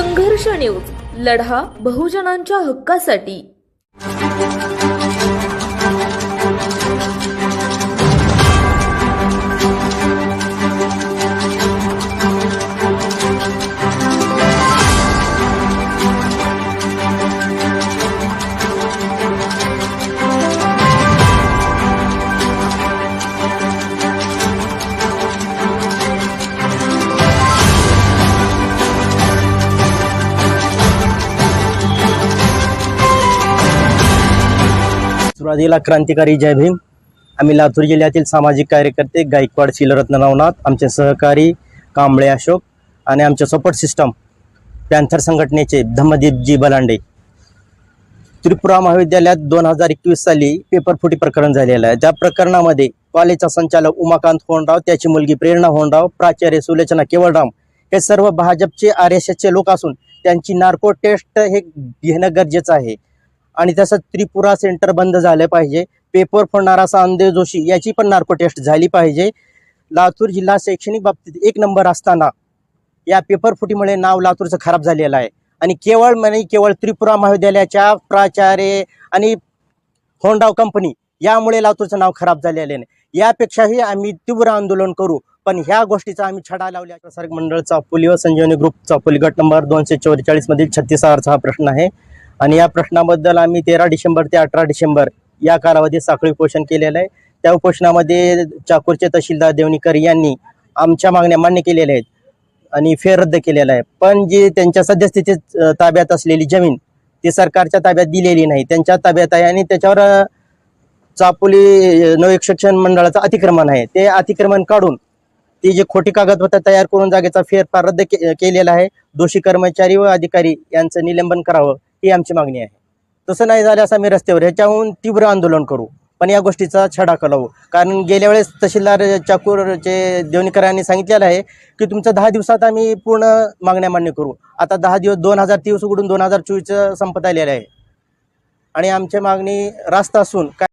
संघर्ष न्यूज लढा बहुजनांच्या हक्कासाठी. सुरुवातीला क्रांतिकारी जय भीम. आम्ही लातूर जिल्ह्यातील सामाजिक कार्यकर्ते गायकवाड शिलरत्न नवनाथ आमचे सहकारी कांबळे अशोक आणि आमचे सपोर्ट सिस्टम पॅन्थर संघटनेचे धम्मदीपजी बलांडे. त्रिपुरा महाविद्यालयात दोन हजार एकवीस साली पेपर फुटी प्रकरण झालेलं आहे. त्या प्रकरणामध्ये कॉलेजचा संचालक उमाकांत होणराव त्याची मुलगी प्रेरणा होंडराव प्राचार्य सुलोचना केवळराम हे सर्व भाजपचे आर एस एसचे लोक असून त्यांची नार्को टेस्ट हे घेणं गरजेचं आहे. आणि तसंच त्रिपुरा सेंटर बंद झालं पाहिजे पेपर फोडणारा संजय जोशी याची पण नार्को टेस्ट झाली पाहिजे. लातूर जिल्हा शैक्षणिक बाबतीत एक नंबर असताना या पेपर फुटीमुळे नाव लातूरचं खराब झालेलं आहे. आणि केवळ म्हणजे केवळ त्रिपुरा महाविद्यालयाच्या प्राचार्य आणि होंडाव कंपनी यामुळे लातूरचं नाव खराब झालेलं आहे. यापेक्षाही आम्ही तीव्र आंदोलन करू पण ह्या गोष्टीचा आम्ही छडा लावल्या. प्रसारक मंडळ चापोली व संजीवनी ग्रुप चापोली गट नंबर दोनशे चौवेचाळीस मधील छत्तीस हा प्रश्न आहे. आणि या प्रश्नाबद्दल आम्ही तेरा डिसेंबर ते अठरा डिसेंबर या कालावधीत साखळी उपोषण केलेलं आहे. त्या उपोषणामध्ये चाकूरचे तहसीलदार देवणीकर यांनी आमच्या मागण्या मान्य केलेल्या आहेत आणि फेर रद्द केलेला आहे. पण जी त्यांच्या सद्यस्थितीत ताब्यात असलेली जमीन ती सरकारच्या ताब्यात दिलेली नाही. त्यांच्या ताब्यात आहे आणि त्याच्यावर चापोली अ, शिक्षण मंडळाचं अतिक्रमण आहे. ते अतिक्रमण काढून ती जी खोटी कागदपत्र तयार करून जागेचा फेरफार रद्द के केलेला आहे. दोषी कर्मचारी व अधिकारी यांचं निलंबन करावं. ही आमची मागणी आहे. तसं नाही झाल्यास आम्ही रस्त्यावर ह्याच्याहून तीव्र आंदोलन करू. पण या गोष्टीचा छडा कलावू कारण गेल्या वेळेस तहसीलदार चाकूरचे देवणीकरांनी सांगितलेलं आहे की तुमचं दहा दिवसात आम्ही पूर्ण मागण्या मान्य करू. आता दहा दिवस दोन हजार तेवीस उघडून दोन हजार चोवीसचं संपत आलेलं आहे. आणि आमची मागणी रास्त असून काय